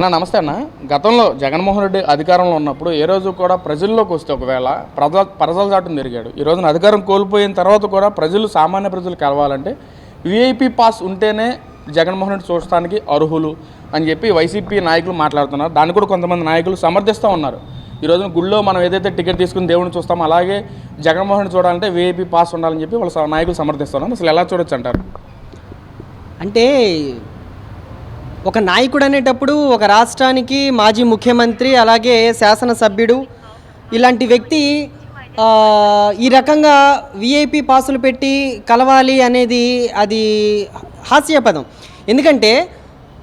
అన్న నమస్తే అన్న. గతంలో జగన్మోహన్ రెడ్డి అధికారంలో ఉన్నప్పుడు ఏ రోజు కూడా ప్రజల్లోకి వస్తే ఒకవేళ ప్రజల ప్రజల దాటం తిరిగాడు. ఈ రోజున అధికారం కోల్పోయిన తర్వాత కూడా ప్రజలు సామాన్య ప్రజలు కలవాలంటే విఐపి పాస్ ఉంటేనే జగన్మోహన్ రెడ్డి చూడటానికి అర్హులు అని చెప్పి వైసీపీ నాయకులు మాట్లాడుతున్నారు. దాన్ని కూడా కొంతమంది నాయకులు సమర్థిస్తూ ఉన్నారు. ఈ రోజున గుళ్ళో మనం ఏదైతే టికెట్ తీసుకుని దేవుడిని చూస్తామో అలాగే జగన్మోహన్ రెడ్డి చూడాలంటే వీఐపీ పాస్ ఉండాలని చెప్పి వాళ్ళ స- నాయకులు సమర్థిస్తున్నారు అసలు ఎలా చూడొచ్చు అంటారు? అంటే ఒక నాయకుడు అనేటప్పుడు ఒక రాష్ట్రానికి మాజీ ముఖ్యమంత్రి అలాగే శాసనసభ్యుడు ఇలాంటి వ్యక్తి ఈ రకంగా విఐపి పాసులు పెట్టి కలవాలి అనేది అది హాస్యపదం. ఎందుకంటే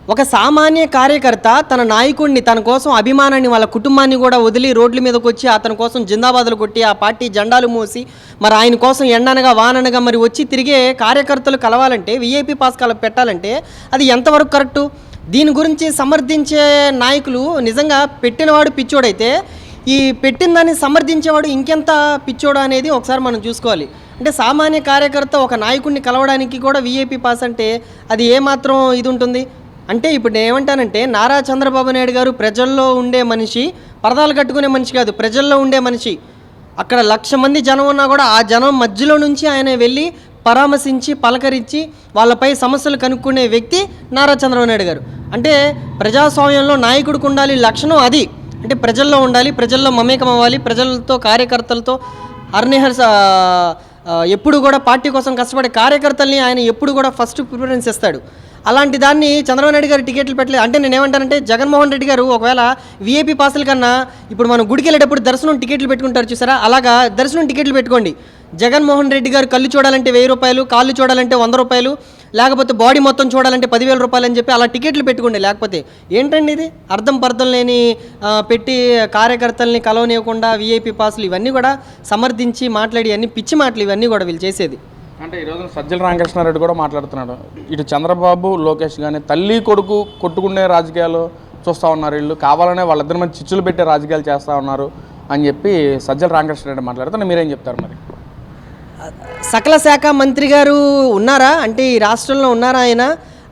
ఒక సామాన్య కార్యకర్త తన నాయకుడిని తన కోసం అభిమానాన్ని వాళ్ళ కుటుంబాన్ని కూడా వదిలి రోడ్ల మీదకి వచ్చి అతని కోసం జిందాబాదులు కొట్టి ఆ పార్టీ జెండాలు మూసి మరి ఆయన కోసం ఎండనగా వాననగా మరి వచ్చి తిరిగే కార్యకర్తలు కలవాలంటే వీఐపీ పాస్ కల పెట్టాలంటే అది ఎంతవరకు కరెక్టు? దీని గురించి సమర్థించే నాయకులు నిజంగా పెట్టినవాడు పిచ్చోడైతే ఈ పెట్టిన దాన్ని సమర్థించేవాడు ఇంకెంత పిచ్చోడు అనేది ఒకసారి మనం చూసుకోవాలి. అంటే సామాన్య కార్యకర్త ఒక నాయకుడిని కలవడానికి కూడా వీఐపీ పాస్ అంటే అది ఏమాత్రం ఇది ఉంటుంది అంటే ఇప్పుడు నేను ఏమంటానంటే నారా చంద్రబాబు నాయుడు గారు ప్రజల్లో ఉండే మనిషి పరదాలు కట్టుకునే మనిషి కాదు ప్రజల్లో ఉండే మనిషి. అక్కడ లక్ష మంది జనం ఉన్నా కూడా ఆ జనం మధ్యలో నుంచి ఆయన వెళ్ళి పరామర్శించి పలకరించి వాళ్ళపై సమస్యలు కనుక్కునే వ్యక్తి నారా చంద్రబాబు నాయుడు గారు. అంటే ప్రజాస్వామ్యంలో నాయకుడికి ఉండాలి లక్షణం అది. అంటే ప్రజల్లో ఉండాలి ప్రజల్లో మమేకం అవ్వాలి ప్రజలతో కార్యకర్తలతో హర్నిహర్స ఎప్పుడు కూడా పార్టీ కోసం కష్టపడే కార్యకర్తల్ని ఆయన ఎప్పుడు కూడా ఫస్ట్ ప్రిఫరెన్స్ ఇస్తాడు. అలాంటి దాన్ని చంద్రబాబు నాయుడు గారు టికెట్లు పెట్టలేదు అంటే నేను ఏమంటానంటే జగన్మోహన్ రెడ్డి గారు ఒకవేళ విఐపి పాసుల కన్నా ఇప్పుడు మనం గుడికి వెళ్ళేటప్పుడు దర్శనం టికెట్లు పెట్టుకుంటారు చూసారా? అలాగా దర్శనం టికెట్లు పెట్టుకోండి. జగన్మోహన్ రెడ్డి గారు కళ్ళు చూడాలంటే వెయ్యి రూపాయలు కాళ్ళు చూడాలంటే వంద రూపాయలు లేకపోతే బాడీ మొత్తం చూడాలంటే పదివేల రూపాయలు అని చెప్పి అలా టికెట్లు పెట్టుకోండి. లేకపోతే ఏంటండి ఇది? అర్థం పర్థం లేని పెట్టి కార్యకర్తల్ని కలవనివ్వకుండా విఐపి పాసులు ఇవన్నీ కూడా సమర్థించి మాట్లాడి అన్ని పిచ్చి మాటలు ఇవన్నీ కూడా వీళ్ళు చేసేది. అంటే ఈరోజు సజ్జల రామకృష్ణారెడ్డి కూడా మాట్లాడుతున్నాడు. ఇటు చంద్రబాబు లోకేష్ కానీ తల్లి కొడుకు కొట్టుకునే రాజకీయాలు చూస్తూ ఉన్నారు వీళ్ళు. కావాలనే వాళ్ళిద్దరి మంది చిచ్చులు పెట్టే రాజకీయాలు చేస్తూ ఉన్నారు అని చెప్పి సజ్జల రామకృష్ణారెడ్డి మాట్లాడుతున్నారు మీరేం చెప్తారు మరి? సకల శాఖ మంత్రి గారు ఉన్నారా? అంటే ఈ రాష్ట్రంలో ఉన్నారా ఆయన?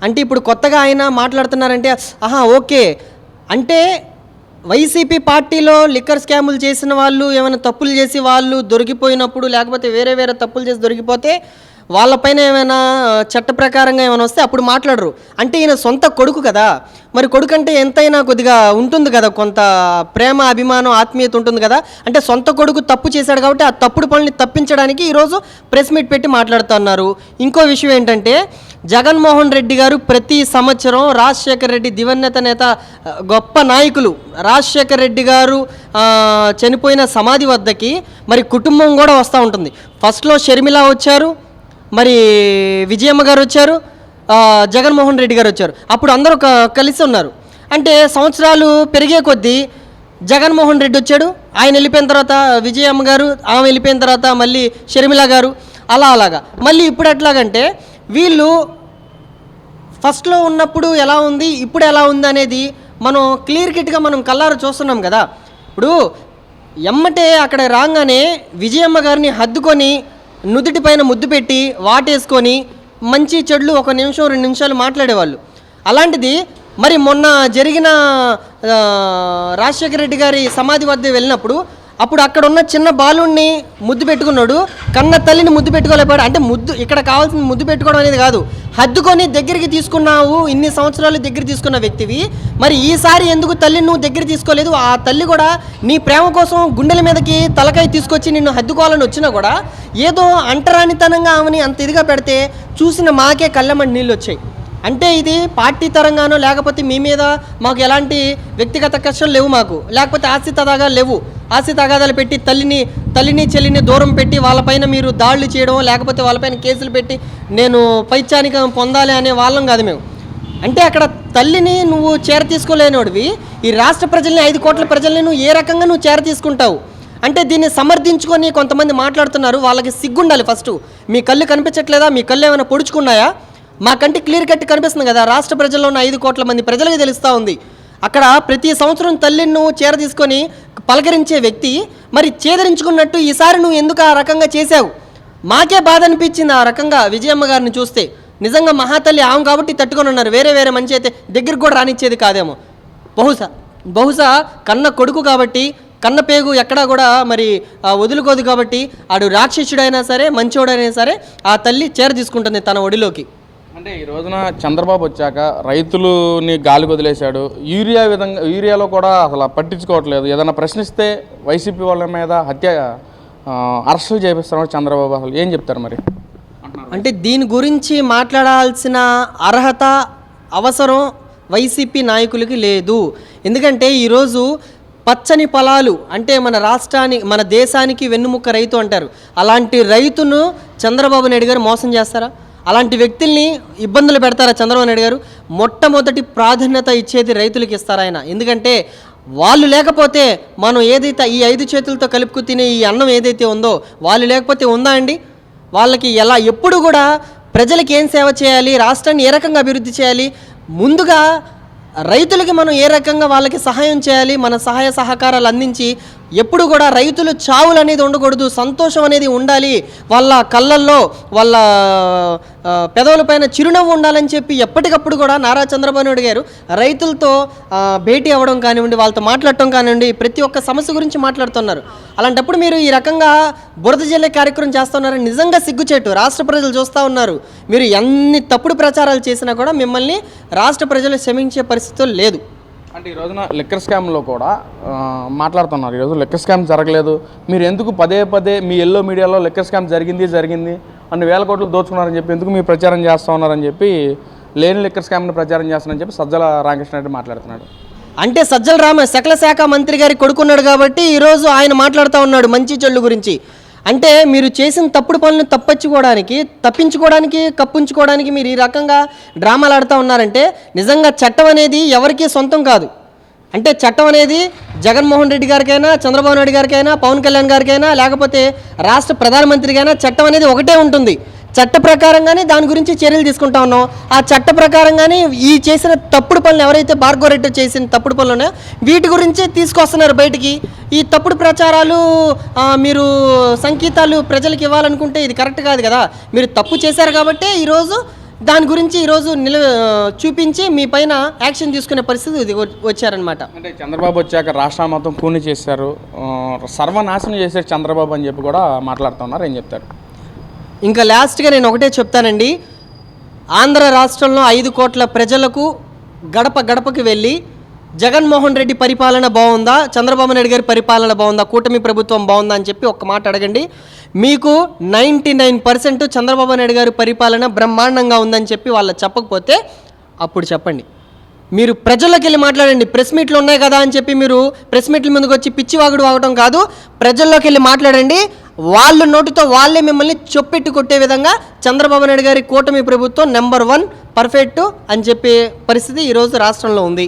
అంటే ఇప్పుడు కొత్తగా ఆయన మాట్లాడుతున్నారంటే ఆహా ఓకే. అంటే వైసీపీ పార్టీలో లిక్కర్ స్కాములు చేసిన వాళ్ళు ఏమైనా తప్పులు చేసి వాళ్ళు దొరికిపోయినప్పుడు లేకపోతే వేరే వేరే తప్పులు చేసి దొరికిపోతే వాళ్ళపైన ఏమైనా చట్ట ప్రకారంగా ఏమైనా వస్తే అప్పుడు మాట్లాడరు. అంటే ఈయన సొంత కొడుకు కదా. మరి కొడుకు అంటే ఎంతైనా కొద్దిగా ఉంటుంది కదా కొంత ప్రేమ అభిమానం ఆత్మీయత ఉంటుంది కదా. అంటే సొంత కొడుకు తప్పు చేశాడు కాబట్టి ఆ తప్పుడు పనుల్ని తప్పించడానికి ఈరోజు ప్రెస్ మీట్ పెట్టి మాట్లాడుతున్నారు ఇంకో విషయం ఏంటంటే జగన్మోహన్ రెడ్డి గారు ప్రతి సంవత్సరం రాజశేఖర రెడ్డి దివంగత నేత గొప్ప నాయకులు. రాజశేఖర రెడ్డి గారు చనిపోయిన సమాధి వద్దకి మరి కుటుంబం కూడా వస్తూ ఉంటుంది. ఫస్ట్లో షర్మిల వచ్చారు మరి విజయమ్మ గారు వచ్చారు జగన్మోహన్ రెడ్డి గారు వచ్చారు. అప్పుడు అందరూ కలిసి ఉన్నారు. అంటే సంవత్సరాలు పెరిగే కొద్దీ జగన్మోహన్ రెడ్డి వచ్చాడు ఆయన వెళ్ళిపోయిన తర్వాత విజయమ్మ గారు ఆమె వెళ్ళిపోయిన తర్వాత మళ్ళీ షర్మిల గారు అలా అలాగా. మళ్ళీ ఇప్పుడు ఎట్లాగంటే వీళ్ళు ఫస్ట్లో ఉన్నప్పుడు ఎలా ఉంది ఇప్పుడు ఎలా ఉంది అనేది మనం క్లియర్ కిట్గా మనం కల్లారు చూస్తున్నాం కదా. ఇప్పుడు ఎమ్మటే అక్కడ రాగానే విజయమ్మ గారిని హద్దుకొని నుదుటి పైన ముద్దు పెట్టి వాటేసుకొని మంచి చెడులు ఒక నిమిషం రెండు నిమిషాలు మాట్లాడేవాళ్ళు. అలాంటిది మరి మొన్న జరిగిన రాజశేఖర రెడ్డి గారి సమాధి వద్ద వెళ్ళినప్పుడు అప్పుడు అక్కడ ఉన్న చిన్న బాలుణ్ణి ముద్దు పెట్టుకున్నాడు. కన్న తల్లిని ముద్దు పెట్టుకోలేపాడు అంటే ముద్దు ఇక్కడ కావాల్సిన ముద్దు పెట్టుకోవడం అనేది కాదు. హద్దుకొని దగ్గరికి తీసుకున్నావు ఇన్ని సంవత్సరాలు దగ్గర తీసుకున్న వ్యక్తివి. మరి ఈసారి ఎందుకు తల్లిని నువ్వు దగ్గర తీసుకోలేదు? ఆ తల్లి కూడా నీ ప్రేమ కోసం గుండెల మీదకి తలకాయ తీసుకొచ్చి నిన్ను హద్దుకోవాలని వచ్చినా కూడా ఏదో అంటరానితనంగా ఆమెని అంత ఇదిగా పెడితే చూసిన మాకే కళ్ళమండి నీళ్ళు వచ్చాయి. అంటే ఇది పార్టీ తరంగానో లేకపోతే మీ మీద మాకు ఎలాంటి వ్యక్తిగత కష్టాలు లేవు మాకు. లేకపోతే ఆస్తి తదాగా లేవు. ఆస్తి తగాదాలు పెట్టి తల్లిని తల్లిని చెల్లిని దూరం పెట్టి వాళ్ళపైన మీరు దాడులు చేయడం లేకపోతే వాళ్ళపైన కేసులు పెట్టి నేను పైచానికం పొందాలి అనే వాళ్ళం కాదు మేము. అంటే అక్కడ తల్లిని నువ్వు చేర తీసుకోలేనోడివి ఈ రాష్ట్ర ప్రజల్ని ఐదు కోట్ల ప్రజల్ని నువ్వు ఏ రకంగా నువ్వు చేర తీసుకుంటావు? అంటే దీన్ని సమర్థించుకొని కొంతమంది మాట్లాడుతున్నారు వాళ్ళకి సిగ్గుండాలి ఫస్ట్. మీ కళ్ళు కనిపించట్లేదా? మీ కళ్ళు ఏమైనా పొడుచుకున్నాయా? మా కంటి క్లియర్ కట్ కనిపిస్తుంది కదా రాష్ట్ర ప్రజల్లో ఉన్న ఐదు కోట్ల మంది ప్రజలకు తెలుస్తూ ఉంది. అక్కడ ప్రతి సంవత్సరం తల్లిని నువ్వు చేర తీసుకొని పలకరించే వ్యక్తి మరి చేదరించుకున్నట్టు ఈసారి నువ్వు ఎందుకు ఆ రకంగా చేశావు? మాకే బాధ అనిపించింది ఆ రకంగా విజయమ్మ గారిని చూస్తే. నిజంగా మహాతల్లి ఆమె కాబట్టి తట్టుకొని ఉన్నారు. వేరే వేరే మంచి అయితే దగ్గరికి కూడా రానిచ్చేది కాదేమో. బహుశా బహుశా కన్న కొడుకు కాబట్టి కన్న పేగు ఎక్కడా కూడా మరి వదులుకోదు కాబట్టి ఆడు రాక్షసుడైనా సరే మంచోడైనా సరే ఆ తల్లి చేర తీసుకుంటుంది తన ఒడిలోకి. అంటే ఈ రోజున చంద్రబాబు వచ్చాక రైతులని గాలికి వదిలేశాడు. యూరియా విధంగా యూరియాలో కూడా అసలు పట్టించుకోవట్లేదు. ఏదైనా ప్రశ్నిస్తే వైసీపీ వాళ్ళ మీద హత్య అరెస్టులు చేపిస్తున్నాడు చంద్రబాబు అసలు. ఏం చెప్తారు మరి? అంటే దీని గురించి మాట్లాడాల్సిన అర్హత అవసరం వైసీపీ నాయకులకి లేదు. ఎందుకంటే ఈరోజు పచ్చని పొలాలు అంటే మన రాష్ట్రానికి మన దేశానికి వెన్నుముక్క రైతు అంటారు. అలాంటి రైతును చంద్రబాబు నాయుడు గారు మోసం చేస్తారా? అలాంటి వ్యక్తుల్ని ఇబ్బందులు పెడతారా చంద్రబాబు నాయుడు గారు? మొట్టమొదటి ప్రాధాన్యత ఇచ్చేది రైతులకి ఇస్తారు ఆయన? ఎందుకంటే వాళ్ళు లేకపోతే మనం ఏదైతే ఈ ఐదు చేతులతో కలుపుకు తినే ఈ అన్నం ఏదైతే ఉందో వాళ్ళు లేకపోతే ఉందా అండి? వాళ్ళకి ఎలా? ఎప్పుడు కూడా ప్రజలకి ఏం సేవ చేయాలి? రాష్ట్రాన్ని ఏ రకంగా అభివృద్ధి చేయాలి? ముందుగా రైతులకి మనం ఏ రకంగా వాళ్ళకి సహాయం చేయాలి? మన సహాయ సహకారాలు అందించి ఎప్పుడు కూడా రైతులు చావులు అనేది ఉండకూడదు సంతోషం అనేది ఉండాలి. వాళ్ళ కళ్ళల్లో వాళ్ళ పెదవులపైన చిరునవ్వు ఉండాలని చెప్పి ఎప్పటికప్పుడు కూడా నారా చంద్రబాబు నాయుడు గారు రైతులతో భేటీ అవ్వడం కానివ్వండి వాళ్ళతో మాట్లాడటం కానివ్వండి ప్రతి ఒక్క సమస్య గురించి మాట్లాడుతున్నారు. అలాంటప్పుడు మీరు ఈ రకంగా బురద జల్లే కార్యక్రమం చేస్తున్నారు నిజంగా సిగ్గుచేటు రాష్ట్ర ప్రజలు చూస్తూ ఉన్నారు. మీరు ఎన్ని తప్పుడు ప్రచారాలు చేసినా కూడా మిమ్మల్ని రాష్ట్ర ప్రజలు క్షమించే పరిస్థితులు లేదు. అంటే ఈ రోజున లెక్కర్ స్కామ్లో కూడా మాట్లాడుతున్నారు. ఈరోజు లెక్కర్ స్కామ్ జరగలేదు. మీరు ఎందుకు పదే పదే మీ ఎల్లో మీడియాలో లెక్కర్ స్కామ్ జరిగింది జరిగింది? అన్ని వేల కోట్లు దోచుకున్నారని చెప్పి ఎందుకు మీరు ప్రచారం చేస్తూ ఉన్నారని చెప్పి లేని లిక్కర్ స్కామ్ని ప్రచారం చేస్తున్నారని చెప్పి సజ్జల రామకృష్ణ రెడ్డి మాట్లాడుతున్నాడు. అంటే సజ్జల రామ సకల శాఖ మంత్రి గారి కొడుకున్నాడు కాబట్టి ఈరోజు ఆయన మాట్లాడుతూ ఉన్నాడు మంచి చెల్లు గురించి. అంటే మీరు చేసిన తప్పుడు పనులు తప్పించుకోవడానికి తప్పించుకోవడానికి కప్పించుకోవడానికి మీరు ఈ రకంగా డ్రామాలు ఆడుతూ ఉన్నారంటే నిజంగా చట్టం అనేది ఎవరికీ సొంతం కాదు. అంటే చట్టం అనేది జగన్మోహన్ రెడ్డి గారికైనా చంద్రబాబు నాయుడు గారికైనా పవన్ కళ్యాణ్ గారికైనా లేకపోతే రాష్ట్ర ప్రధానమంత్రికైనా చట్టం అనేది ఒకటే ఉంటుంది. చట్ట ప్రకారంగానే దాని గురించి చర్యలు తీసుకుంటా ఉన్నాం. ఆ చట్ట ప్రకారంగానే ఈ చేసిన తప్పుడు పనులు ఎవరైతే భార్గవరెడ్డి చేసిన తప్పుడు పనులు ఉన్నాయో వీటి గురించే తీసుకొస్తున్నారు బయటికి. ఈ తప్పుడు ప్రచారాలు మీరు సంకేతాలు ప్రజలకు ఇవ్వాలనుకుంటే ఇది కరెక్ట్ కాదు కదా. మీరు తప్పు చేశారు కాబట్టి ఈరోజు దాని గురించి ఈరోజు నిల చూపించి మీ పైన యాక్షన్ తీసుకునే పరిస్థితి వచ్చారనమాట అంటే చంద్రబాబు వచ్చాక రాష్ట్రం మొత్తం కూని చేశారు. సర్వనాశనం చేశారు చంద్రబాబు అని చెప్పి కూడా మాట్లాడుతున్నారు ఏం చెప్తారు? ఇంకా లాస్ట్గా నేను ఒకటే చెప్తానండి. ఆంధ్ర రాష్ట్రంలో ఐదు కోట్ల ప్రజలకు గడప గడపకి వెళ్ళి జగన్మోహన్ రెడ్డి పరిపాలన బాగుందా? చంద్రబాబు నాయుడు గారి పరిపాలన బాగుందా? కూటమి ప్రభుత్వం బాగుందా అని చెప్పి ఒక మాట అడగండి. మీకు ninety nine percent Chandrababu Naidu garu పరిపాలన బ్రహ్మాండంగా ఉందని చెప్పి వాళ్ళు చెప్పకపోతే అప్పుడు చెప్పండి. మీరు ప్రజల్లోకి వెళ్ళి మాట్లాడండి. ప్రెస్ మీట్లు ఉన్నాయి కదా అని చెప్పి మీరు ప్రెస్ మీట్ల ముందుకు వచ్చి పిచ్చివాగుడు వాగడం కాదు. ప్రజల్లోకి వెళ్ళి మాట్లాడండి. వాళ్ళ నోటితో వాళ్ళే మిమ్మల్ని చొప్పెట్టు కొట్టే విధంగా చంద్రబాబు నాయుడు గారి కూటమి ప్రభుత్వం నెంబర్ వన్ పర్ఫెక్ట్ అని చెప్పే పరిస్థితి ఈరోజు రాష్ట్రంలో ఉంది.